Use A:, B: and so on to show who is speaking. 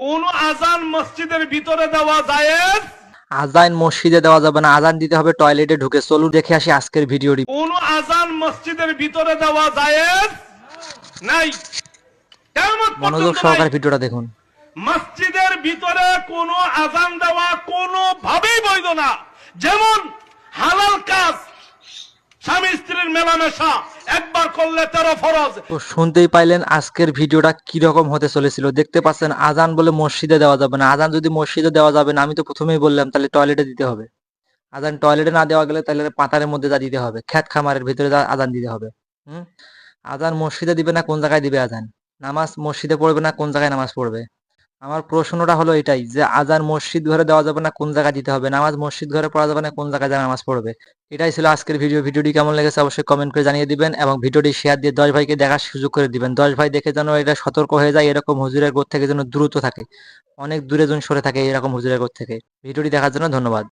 A: কোন আজান মসজিদের ভিতরে দেওয়া জায়েজ?
B: আজান মসজিদে দেওয়া যাবে না। আজান দিতে হবে টয়লেটে ঢুকে। চলুন দেখে আসি আজকের ভিডিওটি
A: কোন আজান মসজিদের ভিতরে দেওয়া জায়েজ? নাই।
B: মনোযোগ সহকারে ভিডিওটা দেখুন।
A: মসজিদের ভিতরে কোনো আজান দেওয়া বৈধ না। যেমন হালাল কাজ স্বামী স্ত্রীর মেলামেশা একবার করলে তেরো ফরজ।
B: শুনতেই পাইলেন আজকের ভিডিওটা কি রকম হতে চলেছিল। দেখতে পাচ্ছেন আজান বলে মসজিদে দেওয়া যাবে না। আজান যদি মসজিদে দেওয়া যাবে না, আমি তো প্রথমেই বললাম, তাহলে টয়লেটে দিতে হবে। আজান টয়লেটে না দেওয়া গেলে তাহলে পাতারের মধ্যে যা দিতে হবে, খ্যাত খামারের ভিতরে আজান দিতে হবে। হুম? আজান মসজিদে দিবে না, কোন জায়গায় দিবে আজান? নামাজ মসজিদে পড়বে না, কোন জায়গায় নামাজ পড়বে? আমার প্রশ্নটা হলো এটাই, যে আজান মসজিদ ঘরে দেওয়া যাবে না, কোন জায়গায় দিতে হবে? নামাজ মসজিদ ঘরে পড়া যাবে না, কোন জায়গায় যারা নামাজ পড়বে? এটাই ছিল আজকের ভিডিও। ভিডিওটি কেমন লেগেছে অবশ্যই কমেন্ট করে জানিয়ে দিবেন এবং ভিডিওটি শেয়ার দিয়ে দশ ভাইকে দেখার সুযোগ করে দিবেন। দশ ভাই দেখে যেন এটা সতর্ক হয়ে যায়, এরকম হুজুরের গোর থেকে যেন দ্রুত থাকে। অনেক দূরে যেন সরে থাকে এরকম হুজুরের গোর থেকে। ভিডিওটি দেখার জন্য ধন্যবাদ।